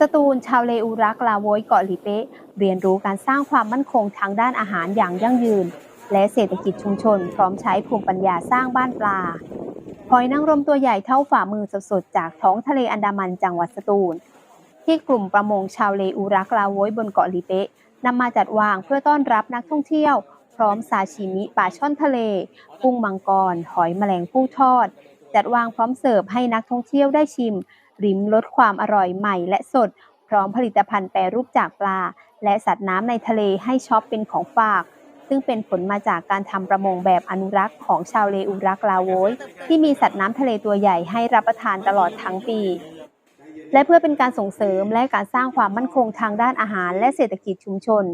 สตูลชาวเลอูรักลาโวยเกาะหลีเป๊ะเรียนรู้การสร้างความมั่นคงทางด้านอาหารอย่างยั่งยืน และเศรษฐกิจชุมชน พร้อมใช้ภูมิปัญญาสร้างบ้านปลาหอยนางรมตัวใหญ่เท่าฝ่ามือสดๆจากท้องทะเลอันดามันจังหวัดสตูล ที่กลุ่มประมงชาวเลอูรักลาโวยบนเกาะหลีเป๊ะนำมาจัดวางเพื่อต้อนรับนักท่องเที่ยว พร้อมซาชิมิปลาช่อนทะเลกุ้งมังกร หอยแมลงภู่ทอด จัดวางพร้อมเสิร์ฟให้นักท่องเที่ยวได้ชิม ริมรสความอร่อยใหม่และสด พร้อมผลิตภัณฑ์แปรรูปจากปลา และสัตว์น้ำในทะเลให้ช็อปเป็นของฝาก ซึ่งเป็นผลมาจากการทำประมงแบบอนุรักษ์ของชาวเลอูรักลาโวยที่มีสัตว์น้ำทะเลตัวใหญ่ให้รับประทานตลอดทั้งปีและเพื่อเป็นการส่งเสริมและการสร้างความมั่นคงทางด้านอาหารและเศรษฐกิจชุมชน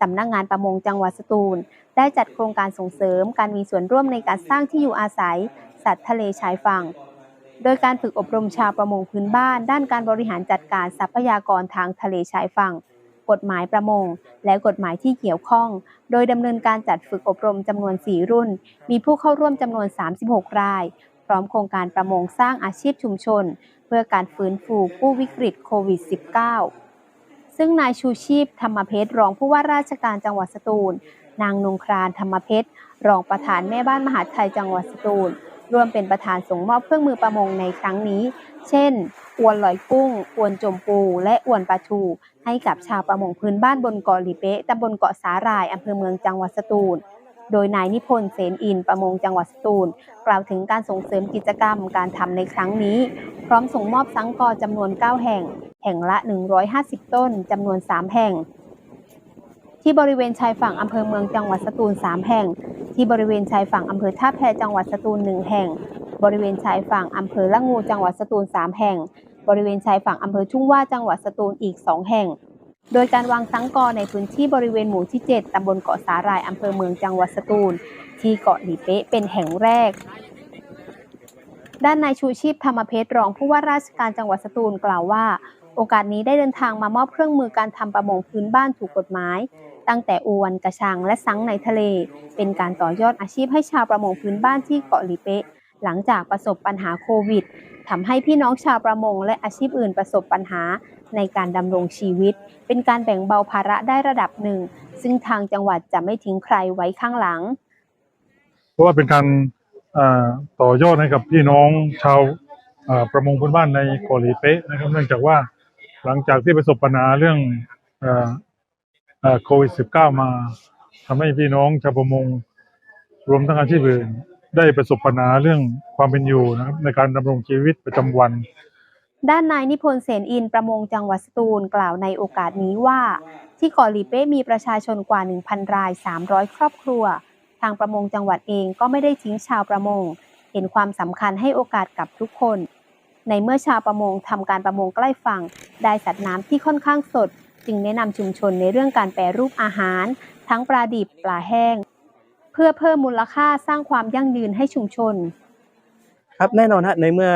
สำนักงานประมงจังหวัดสตูล ได้จัดโครงการส่งเสริมการมีส่วนร่วมในการสร้างที่อยู่อาศัย สัตว์ทะเลชายฝั่ง โดยการฝึกอบรมชาวประมงพื้นบ้าน ด้านการบริหารจัดการทรัพยากรทางทะเลชายฝั่ง กฎหมายประมง และกฎหมายที่เกี่ยวข้อง โดยดำเนินการจัดฝึกอบรมจำนวน 4 รุ่น มีผู้เข้าร่วมจำนวน 36 ราย พร้อมโครงการประมงสร้างอาชีพชุมชน เพื่อการฟื้นฟูผู้วิกฤตโควิด -19 ซึ่งนายชูชีพธรรมเพชรรองผู้ว่าราชการจังหวัดสตูล นางนงครานธรรมเพชรรองประธานแม่บ้านมหาไทยจังหวัดสตูล ร่วมเป็นประธานส่งมอบเครื่องมือประมงในครั้งนี้ เช่น อวนลอยกุ้ง อวนจมปู และอวนปลาทู ให้กับชาวประมงพื้นบ้านบนเกาะหลีเป๊ะตำบลเกาะสาหร่ายอำเภอเมืองจังหวัดสตูลโดยนายนิพนธ์เสนอินประมงจังหวัดสตูล กล่าวถึงการส่งเสริมกิจกรรมการทำในครั้งนี้ พร้อมส่งมอบสังกอจำนวน 9 แห่ง แห่งละ 150 ต้นจำนวน 3 แห่ง ที่บริเวณชายฝั่งอำเภอเมืองจังหวัดสตูล 3 แห่ง ที่บริเวณชายฝั่งอำเภอท่าแพจังหวัดสตูล1แห่ง บริเวณชายฝั่งอำเภอละงูจังหวัดสตูล3แห่ง บริเวณชายฝั่งอำเภอทุ่งว่าจังหวัดสตูลอีก2แห่ง โดยการวางสังกอในพื้นที่บริเวณหมู่ที่ 7ตำบลเกาะสาหร่ายอำเภอเมืองจังหวัดสตูล ที่เกาะหลีเป๊ะเป็นแห่งแรกด้านนายชูชีพธรรมเพชรรองผู้ว่าราชการจังหวัดสตูลกล่าวว่า โอกาสนี้ได้เดินทางมามอบเครื่องมือการทำประมงพื้นบ้านถูกกฎหมาย ตั้งแต่อวนกระชังและสังในทะเล เป็นการต่อยอดอาชีพให้ชาวประมงพื้นบ้านที่เกาะหลีเป๊ะหลังจากประสบปัญหาโควิดทำให้พี่น้องชาวประมงและอาชีพอื่นประสบปัญหาในการดำรงชีวิต เป็นการแบ่งเบาภาระได้ระดับหนึ่ง ซึ่งทางจังหวัดจะไม่ทิ้งใครไว้ข้างหลัง เพราะว่าเป็นการต่อยอดให้กับพี่น้องชาวประมงพื้นบ้านในเกาหลีเป๊ะนะครับ เนื่องจากว่าหลังจากที่ประสบปัญหาเรื่องอ โควิด -19 มาทำให้พี่น้องชาวประมงรวมทั้งอาชีพอื่นได้ประสบปัญหาเรื่องความเป็นอยู่นะครับในการดำรงชีวิตประจำวัน ด้านนายนิพนธ์เสนอินประมงจังหวัดสตูลกล่าวในโอกาสนี้ว่า ที่เกาะหลีเป๊ะมีประชาชนกว่า 1,000 ราย 300 ครอบครัว ทางประมงจังหวัดเองก็ไม่ได้ทิ้งชาวประมง เห็นความสำคัญให้โอกาสกับทุกคน ในเมื่อชาวประมงทำการประมงใกล้ฝั่งได้สัตว์น้ำที่ค่อนข้างสด จึงแนะนำชุมชนในเรื่องการแปรรูปอาหาร ทั้งปลาดิบปลาแห้ง เพื่อเพิ่มมูลค่าสร้างความยั่งยืนให้ชุมชน ครับแน่นอนฮะในเมื่อ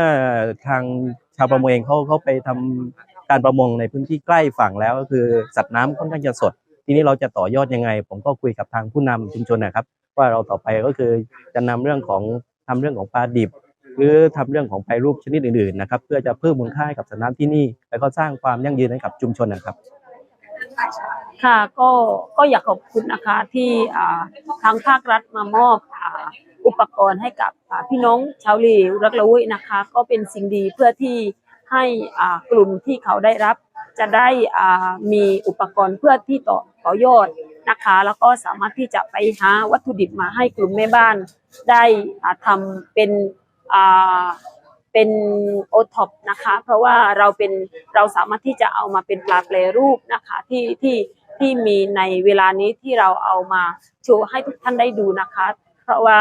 ทางชาวประมงเองเขาเขาไปทำการประมงในพื้นที่ใกล้ฝั่งแล้วก็คือสัตว์น้ำค่อนข้างจะสด ทีนี้เราจะต่อยอดยังไง ผมก็คุยกับทางผู้นำชุมชนนะครับ ว่าเราต่อไปก็คือจะนำเรื่องของทำเรื่องของปลาดิบ หรือทำเรื่องของแปรรูปชนิดอื่นๆนะครับ เพื่อจะเพิ่มมูลค่าให้กับสัตว์น้ำที่นี่ แล้วก็สร้างความยั่งยืนให้กับชุมชนนะครับ ค่ะก็ก็อยากขอบคุณนะคะที่ทางภาครัฐมามอบอุปกรณ์ให้กับพี่น้องชาวลีรักละวุ้ยนะคะ ก็เป็นสิ่งดีเพื่อที่ให้กลุ่มที่เขาได้รับ จะได้มีอุปกรณ์เพื่อที่ต่อต่อยอดนะคะ แล้วก็สามารถที่จะไปหาวัตถุดิบมาให้กลุ่มแม่บ้านได้ทำเป็น เป็นโอท็อปนะคะ เพราะว่าเราเป็นเราสามารถที่จะเอามาเป็นปลาแปรรูปนะคะที่ที่ที่มีในเวลานี้ที่เราเอามาโชว์ให้ทุกท่านได้ดูนะคะ เพราะว่า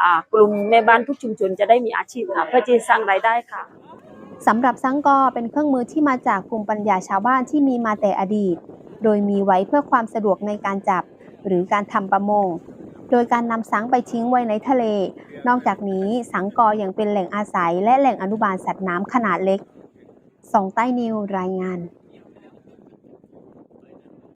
อ่ากลุ่มแม่บ้านทุกชุมชนจะได้มีอาชีพค่ะเพื่อที่จะสร้างรายได้ค่ะสำหรับสังกอเป็นเครื่องมือที่มาจากภูมิปัญญาชาวบ้านที่มีมาแต่อดีต โดยมีไว้เพื่อความสะดวกในการจับหรือการทำประมง โดยการนำสังไปทิ้งไว้ในทะเล นอกจากนี้สังกอยังเป็นแหล่งอาศัยและแหล่งอนุบาลสัตว์น้ำขนาดเล็กสองใต้นิวรายงาน